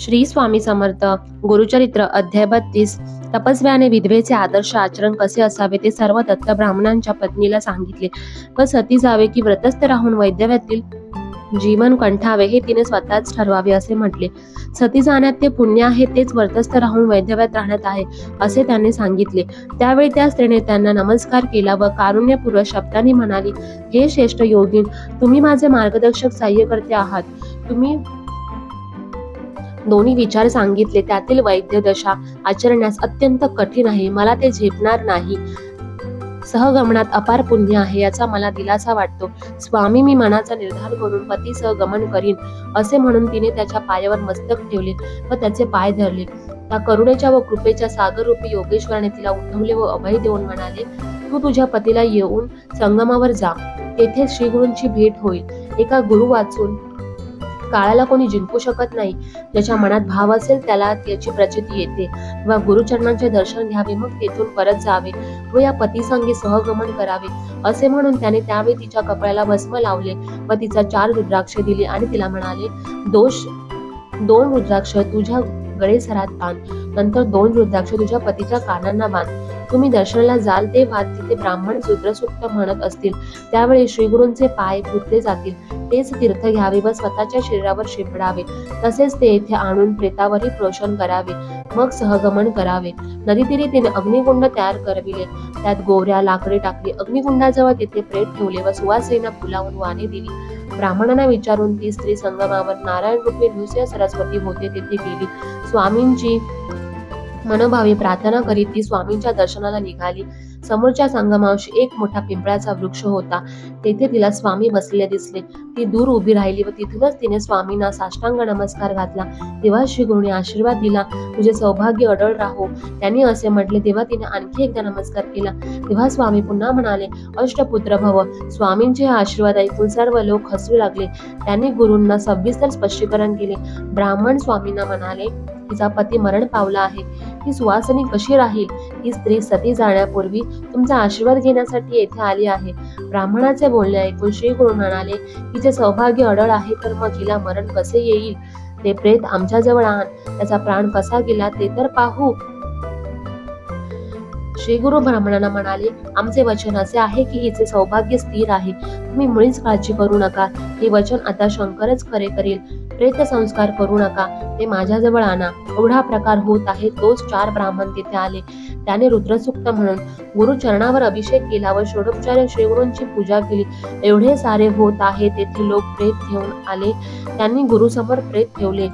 श्री स्वामी समर्थ गुरुचरित्र अध्याय बत्तीस. तपस्व्याने विधवेचे आदर्श आचरण कसे असावे ते सर्व दत्त ब्राह्मणांच्या पत्नीला सांगितले. व सती जावे की व्रतस्थ राहून वैद्यव्यातील जीवन कंठावे हे तिने स्वतःच ठरवावे असे म्हटले. सती जाण्यात ते पुण्य आहे तेच व्रतस्थ राहून वैद्यव्यात राहण्यात आहे असे त्यांनी सांगितले. त्यावेळी त्या स्त्रीने त्यांना नमस्कार केला व कारुण्यपूर्वक शब्दांनी म्हणाली हे श्रेष्ठ योगीन तुम्ही माझे मार्गदर्शक सहाय्यकर्ते आहात. तुम्ही दोन्ही विचार सांगितले. त्यातील वैद्य दशा आचरण्यास अत्यंत कठीण आहे. मला ते झेपणार नाही. सहगमनात अपार पुण्य आहे याचा मला दिलासा वाटतो. स्वामी मी मनाचा निर्धार करून पतीसह गमन करीन असे म्हणून तिने त्याच्या पायावर मस्तक ठेवले व त्याचे पाय धरले. त्या करुणेच्या व कृपेच्या सागररूपी योगेश्वराने तिला उठवले व अभय देऊन म्हणाले तू तुझ्या पतीला येऊन संगमावर जा. तेथे श्रीगुरूंची भेट होईल. एका गुरु वाचून काळाला कोणी जिंकू शकत नाही. ज्याच्या मनात भाव असेल त्याला त्याची प्रचिती येते. व गुरुचरणांचे दर्शन घ्यावे मग तेथून परत जावे व या पतीसंगी सहगमन करावे. असे म्हणून त्याने त्यावेळी तिच्या कपड्याला भस्म लावले व तिचा चार रुद्राक्ष दिली आणि तिला म्हणाले दोष दोन रुद्राक्ष तुझ्या गळेसरात बांध नंतर दोन रुद्राक्ष तुझ्या पतीच्या कानांना बांध. तुम्ही दर्शनाला जाल तेव्हा तिथे ब्राह्मण सूत्रसूक्त म्हणत असतील. त्यावेळी श्रीगुरूंचे पाय पुतले जातील. तेच तीर्थ घ्यावे व स्वतःच्या शरीरावर शिंपडावे. तसेच ते येथे आणून प्रेतावरही प्रोषण करावे. मग सहगमन करावे. नदीतीरी तिने अग्निकुंड तयार करविले. त्यात गोऱ्या लाकडे टाकली. अग्निकुंडाजवळ तिथे प्रेत ठेवले व सुवासिनींना फुलावून वाणे दिली. ब्राह्मणांना विचारून ती स्त्री संगमावर नारायण रूपी नृसिंह सरस्वती होते तेथे गेली. स्वामींची मनोभावी प्रार्थना करीत ती स्वामींच्या दर्शनाला निघाली. समोरच्या संगमावशी एक मोठा पिंपळाचा वृक्ष होता. तेथे तिला स्वामी बसलेले दिसले. ती दूर उभी राहिली व तिथूनच तिने स्वामींना साष्टांग नमस्कार घातला. तेव्हा श्री गुरुने आशीर्वाद दिला तुझे सौभाग्य अडळ राहो. त्यांनी असे म्हटले तेव्हा तिने आणखी एकदा नमस्कार केला. तेव्हा स्वामी पुन्हा म्हणाले अष्टपुत्र भव. स्वामींचे हे आशीर्वाद ऐकून सर्व लोक हसू लागले. त्यांनी गुरूंना सविस्तर स्पष्टीकरण केले. ब्राह्मण स्वामींना म्हणाले तिचा पती मरण पावला आहे. ती सुवासनी कशी राहील? ही स्त्री सती जाण्यापूर्वी तुमचा आशीर्वाद घेण्यासाठी येथे आली आहे. ब्राह्मणाचे बोलणे ऐकून श्री गुरु म्हणाले तिचे सौभाग्य अडळ आहे तर मग हिला मरण कसे येईल? ते प्रेत आमच्या जवळ आण. त्याचा प्राण कसा गेला ते तर पाहू. श्री गुरु ब्राह्मणांना म्हणाले आमचे वचन असे आहे की हिचे सौभाग्य स्थिर आहे. तुम्ही मुळीच काळजी करू नका. हे वचन आता शंकरच खरे करेल. प्रेत संस्कार करू नका. ते माझ्याजवळ आणा. एवढा प्रकार होत आहे तोच चार ब्राह्मण तिथे आले. त्याने रुद्रसूक्त म्हणून गुरु चरणावर अभिषेक केला व षोडोपचार्य श्रीगुरूंची पूजा केली. एवढे सारे होत आहे तेथे लोक प्रेत घेऊन आले. त्यांनी गुरुसमोर प्रेत ठेवले.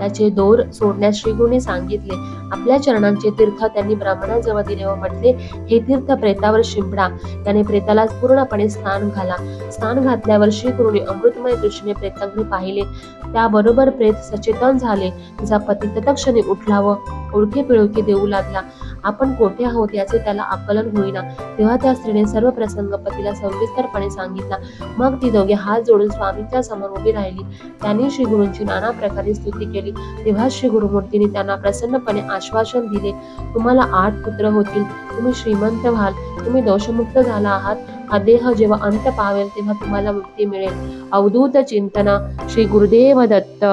त्याचे दोर सोडण्यास श्रीगुरूंनी सांगितले. आपल्या चरणांचे तीर्थ त्यांनी ब्राह्मणाजवळ दिले व म्हटले हे तीर्थ प्रेतावर शिंपडा. त्याने प्रेताला पूर्णपणे स्नान घाला. स्नान घातल्यावर श्रीगुरुने अमृतमय दृष्टीने प्रेतांनी पाहिले. त्याबरोबर प्रेत सचेतन झाले. तिचा पती तत्क्षणी उठला व ओळखे पिळखे देऊ लागला. आपण कोठे आहोत याचे त्याला आकलन होईना. तेव्हा त्या स्त्रीने सर्व प्रसंग पतीला सविस्तरपणे सांगितला. मग ती दोघे हात जोडून स्वामींच्या समोर उभी राहिली. त्यांनी श्री गुरूंची नाना प्रकारे स्तुती केली. तेव्हा श्री गुरुमूर्तीने त्यांना प्रसन्नपणे आश्वासन दिले. तुम्हाला आठ पुत्र होतील. तुम्ही श्रीमंत व्हाल. तुम्ही दोषमुक्त झाला आहात. हा देह जेव्हा अंत पावेल तेव्हा तुम्हाला मुक्ती मिळेल. अवधूत चिंतना. श्री गुरुदेव दत्त.